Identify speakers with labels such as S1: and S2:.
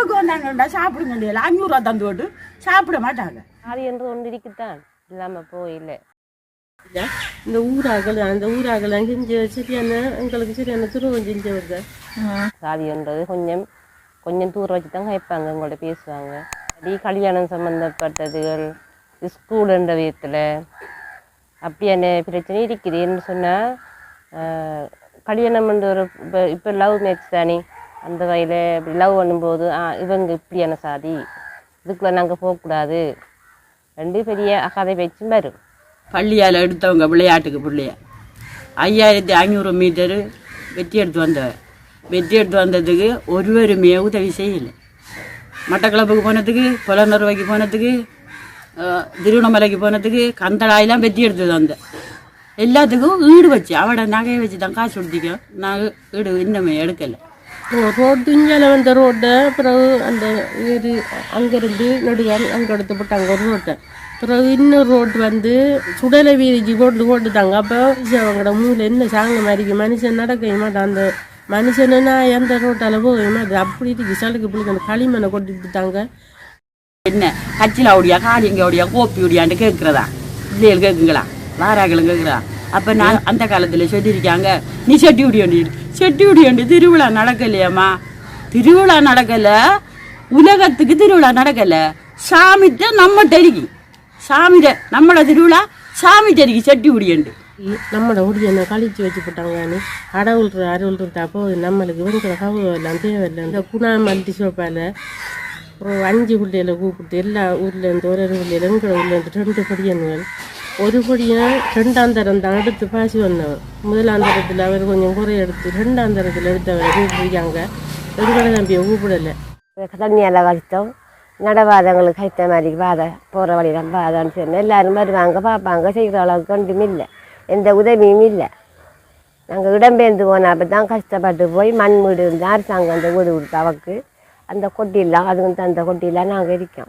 S1: செலவுக்கு வந்தாங்கடா சாப்பிடுங்க அஞ்சூறுவா தந்து போட்டு சாப்பிட மாட்டாங்க.
S2: அது என்று ஒன்று இருக்குத்தான் இல்லாமல் போயில்லை.
S3: இந்த ஊராக்கள் அந்த ஊராக்கள் செஞ்சு சரியான எங்களுக்கு சரியான துருவம் செஞ்சவங்க
S2: சாதின்றது கொஞ்சம் கொஞ்சம் தூரம் வச்சு தான் கேட்பாங்க உங்கள்ட்ட பேசுவாங்க. அப்படி கல்யாணம் சம்மந்தப்பட்டதுகள் ஸ்கூலுன்ற விதத்தில். அப்படியான பிரச்சனை இருக்குது என்ன சொன்னால் கல்யாணம் ஒரு இப்போ இப்போ லவ் மேட்ச் தானே? அந்த வகையில் இப்படி லவ் பண்ணும்போது ஆ இவங்க இப்படியான சாதி. இதுக்குள்ள நாங்கள் போகக்கூடாது. ரெண்டு பெரிய அகாதை பேச்சும் வரும்.
S1: பள்ளியால் எடுத்தவங்க விளையாட்டுக்கு பிள்ளைய. ஐயாயிரத்தி ஐநூறு மீட்டரு வெற்றி எடுத்து வந்தவ வெற்றி எடுத்து வந்ததுக்கு ஒருவருமே உதவி செய்யலை. மட்டக்களப்புக்கு போனதுக்கு புலனறுவைக்கு போனதுக்கு திருவண்ணாமலைக்கு போனதுக்கு கந்தளாயெல்லாம் வெற்றி எடுத்து வந்த எல்லாத்துக்கும் ஈடு வச்சு அவட நகையை வச்சு தான் காசு கொடுத்திக்கோ. நான் ஈடு இன்னமே எடுக்கலை.
S3: ரோட்டு இங்கே வந்த ரோட்டை பிறகு அந்த இது அங்கேருந்து நடுகால் அங்கே எடுத்து போட்டாங்க ஒரு ரோட்டை. பிறகு இன்னொரு ரோடு வந்து சுடலை வீதிக்கு போட்டு போட்டுட்டாங்க. அப்போ அவங்களோட மூல என்ன சாங்க மாதிரி மனுஷன் நடக்க மாட்டான். அந்த மனுஷனுன்னா எந்த ரோட்டால் போக மாட்டேன். அப்படி இருக்கு. சலுக்கு பிள்ளைங்க அந்த களிமண்ணை கொட்டிட்டாங்க
S1: என்ன? கச்சில ஓடியா காளிங்க ஓடியா கோப்பி ஓடியான்னு கேட்குறதா பிள்ளைகள் கேட்குங்களா வாராக்களும் கேட்குறா அப்போ நான் அந்த காலத்தில் சொல்லியிருக்காங்க நீ செட்டி உடியோண்டி செட்டி உடியோண்டி திருவிழா நடக்கலையாம்மா. திருவிழா நடக்கலை. உலகத்துக்கு திருவிழா நடக்கலை. சாமிட்ட நம்ம டெரிக்கி சாமிட நம்மள திருவிழா சாமி டெரிக்கி செட்டி உடியண்டு
S3: நம்மளோட உடியனை கழிச்சு வச்சு போட்டாங்கன்னு கடவுள்ற அருள்றா அப்போ நம்மளுக்கு வெங்கிற கவு எல்லாம் தேவையில்லை. இந்த குணா மல்டி சோப்பால் அப்புறம் அஞ்சு பிள்ளைகளை கூப்பிட்டு எல்லா ஊர்லேருந்து ஒரு ஒரு எங்கள் ஊர்லேருந்து ரெண்டு பொடியன்கள் ஒரு கொடியினால் ரெண்டாம் தரம் தான் எடுத்து பாசி வந்தவன் முதலாம் தரத்தில் அவர் கொஞ்சம் குறை எடுத்து ரெண்டாம் தரத்தில் எடுத்தவரை கூப்பிட்டுருக்காங்க எங்களை தம்பியை கூப்பிடலை
S2: தண்ணியால் கழித்தோம் நடவாதங்களுக்கு கைத்த மாதிரி பாதை போகிற வழியெல்லாம் வாதான்னு சொன்னேன் எல்லோரும் வருவாங்க பார்ப்பாங்க செய்கிற அளவுக்கு ஒன்றும் இல்லை எந்த உதவியும் இல்லை நாங்கள் இடம்பெயர்ந்து போன அப்போ தான் கஷ்டப்பட்டு போய் மண் வீடு இருந்தால் அரசாங்கம் அந்த வீடு கொடுத்த அவக்கு அந்த கொட்டிலாம் அதுக்கு தந்த கொட்டிலாம் நாங்கள் இருக்கோம்